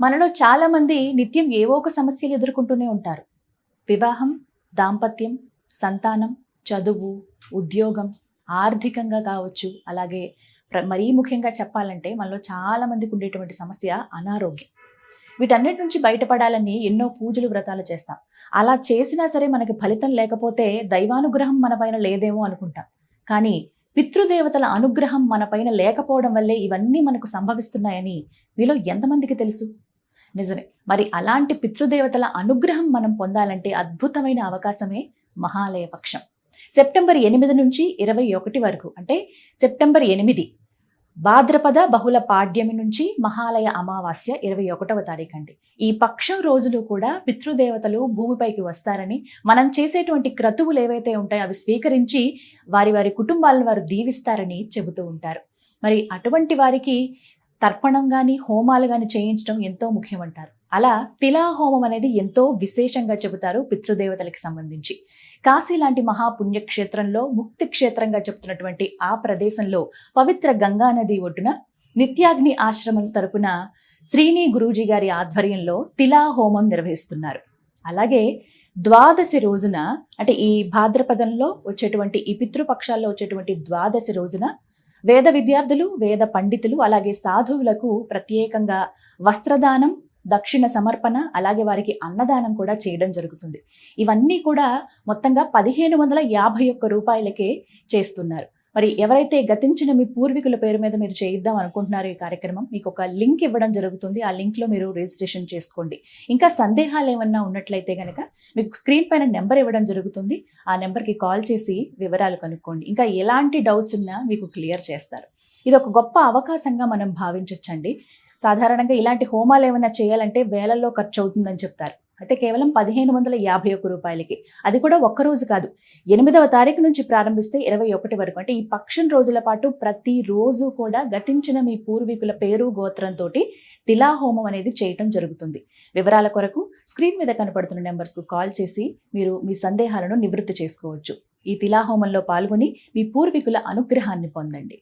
మనలో చాలామంది నిత్యం ఏవో ఒక సమస్యలు ఎదుర్కొంటూనే ఉంటారు. వివాహం దాంపత్యం సంతానం చదువు ఉద్యోగం ఆర్థికంగా కావచ్చు అలాగే ప్ర మరీ ముఖ్యంగా చెప్పాలంటే మనలో చాలామందికి ఉండేటువంటి సమస్య అనారోగ్యం. వీటన్నిటి నుంచి బయటపడాలని ఎన్నో పూజలు వ్రతాలు చేస్తాం. అలా చేసినా సరే మనకి ఫలితం లేకపోతే దైవానుగ్రహం మన పైన లేదేమో అనుకుంటాం. కానీ పితృదేవతల అనుగ్రహం మన పైన లేకపోవడం వల్లే ఇవన్నీ మనకు సంభవిస్తున్నాయని మీలో ఎంతమందికి తెలుసు? నిజమే. మరి అలాంటి పితృదేవతల అనుగ్రహం మనం పొందాలంటే అద్భుతమైన అవకాశమే మహాలయ పక్షం. సెప్టెంబర్ ఎనిమిది నుంచి ఇరవై ఒకటి వరకు అంటే సెప్టెంబర్ ఎనిమిది భాద్రపద బహుళ పాడ్యమి నుంచి మహాలయ అమావాస్య ఇరవై ఒకటవ తారీఖు అండి ఈ పక్షం రోజులు కూడా పితృదేవతలు భూమిపైకి వస్తారని మనం చేసేటువంటి క్రతువులు ఏవైతే ఉంటాయో అవి స్వీకరించి వారి వారి కుటుంబాలను వారు దీవిస్తారని చెబుతూ ఉంటారు. మరి అటువంటి వారికి తర్పణం కానీ హోమాలు కానీ చేయించడం ఎంతో ముఖ్యమంటారు. అలా తిలా హోమం అనేది ఎంతో విశేషంగా చెబుతారు పితృదేవతలకు సంబంధించి. కాశీ లాంటి మహాపుణ్యక్షేత్రంలో ముక్తి క్షేత్రంగా చెబుతున్నటువంటి ఆ ప్రదేశంలో పవిత్ర గంగా నది ఒడ్డున నిత్యాగ్ని ఆశ్రమం తరపున శ్రీని గురూజీ గారి ఆధ్వర్యంలో తిలా హోమం నిర్వహిస్తున్నారు. అలాగే ద్వాదశి రోజున అంటే ఈ భాద్రపదంలో వచ్చేటువంటి ఈ పితృపక్షాల్లో వచ్చేటువంటి ద్వాదశి రోజున వేద విద్యార్థులు వేద పండితులు అలాగే సాధువులకు ప్రత్యేకంగా వస్త్రదానం దక్షిణ సమర్పణ అలాగే వారికి అన్నదానం కూడా చేయడం జరుగుతుంది. ఇవన్నీ కూడా మొత్తంగా పదిహేను వందల యాభై ఒక్క రూపాయలకే చేస్తున్నారు. మరి ఎవరైతే గతించిన మీ పూర్వీకుల పేరు మీద మీరు చేయిద్దాం అనుకుంటున్నారో ఈ కార్యక్రమం మీకు ఒక లింక్ ఇవ్వడం జరుగుతుంది. ఆ లింక్లో మీరు రిజిస్ట్రేషన్ చేసుకోండి. ఇంకా సందేహాలు ఏమన్నా ఉన్నట్లయితే కనుక మీకు స్క్రీన్ పైన నెంబర్ ఇవ్వడం జరుగుతుంది. ఆ నెంబర్కి కాల్ చేసి వివరాలు కనుక్కోండి. ఇంకా ఎలాంటి డౌట్స్ ఉన్నా మీకు క్లియర్ చేస్తారు. ఇది ఒక గొప్ప అవకాశంగా మనం భావించవచ్చండి సాధారణంగా ఇలాంటి హోమాలు ఏమైనా చేయాలంటే వేలల్లో ఖర్చు అవుతుందని చెప్తారు. అయితే కేవలం పదిహేను వందల యాభై ఒక్క రూపాయలకి. అది కూడా ఒక్కరోజు కాదు. ఎనిమిదవ తారీఖు నుంచి ప్రారంభిస్తే ఇరవై ఒకటి వరకు. అంటే ఈ పక్షం రోజుల పాటు ప్రతి రోజు కూడా గతించిన మీ పూర్వీకుల పేరు గోత్రంతో తిలాహోమం అనేది చేయటం జరుగుతుంది. వివరాల కొరకు స్క్రీన్ మీద కనపడుతున్న నెంబర్స్కు కాల్ చేసి మీరు మీ సందేహాలను నివృత్తి చేసుకోవచ్చు. ఈ తిలాహోమంలో పాల్గొని మీ పూర్వీకుల అనుగ్రహాన్ని పొందండి.